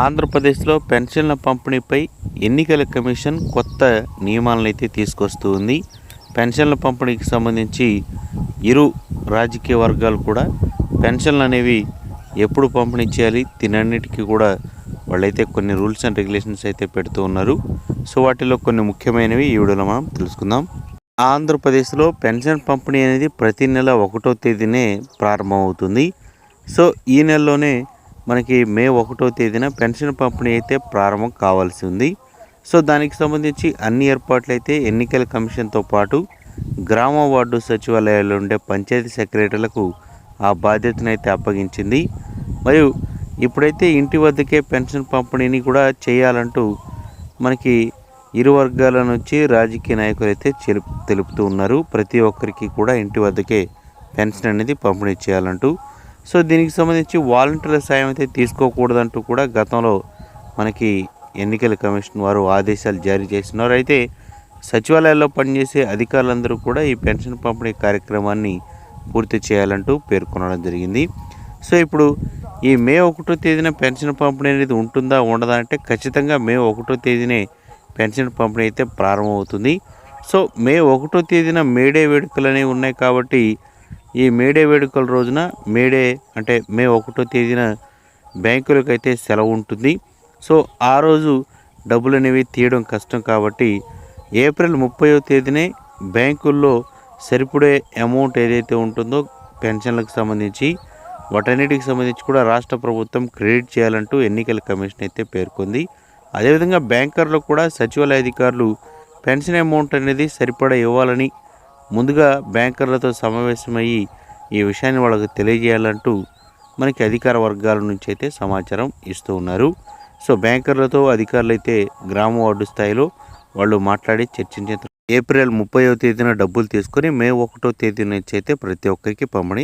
ఆంధ్రప్రదేశ్లో పెన్షన్ల పంపిణీపై ఎన్నికల కమిషన్ కొత్త నియమాలను అయితే తీసుకొస్తూ ఉంది పెన్షన్ల పంపిణీకి సంబంధించి ఇరు రాజకీయ వర్గాలు కూడా పెన్షన్లు అనేవి ఎప్పుడు పంపిణీ చేయాలి తినన్నిటికీ కూడా వాళ్ళైతే కొన్ని రూల్స్ అండ్ రెగ్యులేషన్స్ అయితే పెడుతూ ఉన్నారు. సో వాటిలో కొన్ని ముఖ్యమైనవి ఈ వీడియోలో మనం తెలుసుకుందాం. ఆంధ్రప్రదేశ్లో పెన్షన్ పంపిణీ అనేది ప్రతి నెల ఒకటో తేదీనే ప్రారంభమవుతుంది. సో ఈ నెలలోనే మనకి మే ఒకటో తేదీన పెన్షన్ పంపిణీ అయితే ప్రారంభం కావాల్సి ఉంది. సో దానికి సంబంధించి అన్ని ఏర్పాట్లు అయితే ఎన్నికల కమిషన్తో పాటు గ్రామ వార్డు సచివాలయాల్లో ఉండే పంచాయతీ సెక్రటరీలకు ఆ బాధ్యతను అయితే అప్పగించింది. మరియు ఇప్పుడైతే ఇంటి వద్దకే పెన్షన్ పంపిణీని కూడా చేయాలంటూ మనకి ఇరు వర్గాల నుంచి రాజకీయ నాయకులు అయితే తెలుపుతూ ఉన్నారు. ప్రతి ఒక్కరికి కూడా ఇంటి వద్దకే పెన్షన్ అనేది పంపిణీ చేయాలంటూ సో దీనికి సంబంధించి వాలంటీర్ల సాయం అయితే తీసుకోకూడదంటూ కూడా గతంలో మనకి ఎన్నికల కమిషన్ వారు ఆదేశాలు జారీ చేసినారు అయితే సచివాలయాల్లో పనిచేసే అధికారులందరూ కూడా ఈ పెన్షన్ పంపిణీ కార్యక్రమాన్ని పూర్తి చేయాలంటూ పేర్కొనడం జరిగింది. సో ఇప్పుడు ఈ మే ఒకటో తేదీన పెన్షన్ పంపిణీ అనేది ఉంటుందా ఉండదా అంటే ఖచ్చితంగా మే ఒకటో తేదీనే పెన్షన్ పంపిణీ అయితే ప్రారంభమవుతుంది. సో మే ఒకటో తేదీన మేడే వేడుకలు అనేవి ఉన్నాయి కాబట్టి ఈ మేడే వేడుకల రోజున మేడే అంటే మే ఒకటో తేదీన బ్యాంకులకు అయితే సెలవు ఉంటుంది. సో ఆ రోజు డబ్బులు అనేవి తీయడం కష్టం కాబట్టి ఏప్రిల్ ముప్పైవ తేదీనే బ్యాంకుల్లో సరిపడే అమౌంట్ ఏదైతే ఉంటుందో పెన్షన్లకు సంబంధించి వాటన్నిటికి సంబంధించి కూడా రాష్ట్ర ప్రభుత్వం క్రెడిట్ చేయాలంటూ ఎన్నికల కమిషన్ అయితే పేర్కొంది. అదేవిధంగా బ్యాంకర్లు కూడా సచివాలయ అధికారులు పెన్షన్ అమౌంట్ అనేది సరిపడా ఇవ్వాలని ముందుగా బ్యాంకర్లతో సమావేశమయ్యి ఈ విషయాన్ని వాళ్ళకి తెలియజేయాలంటూ మనకి అధికార వర్గాల నుంచి అయితే సమాచారం ఇస్తూ ఉన్నారు. సో బ్యాంకర్లతో అధికారులు అయితే గ్రామ వార్డు స్థాయిలో వాళ్ళు మాట్లాడి చర్చించిన ఏప్రిల్ ముప్పైవ తేదీన డబ్బులు తీసుకొని మే ఒకటో తేదీ నుంచి అయితే ప్రతి ఒక్కరికి పంపిణీ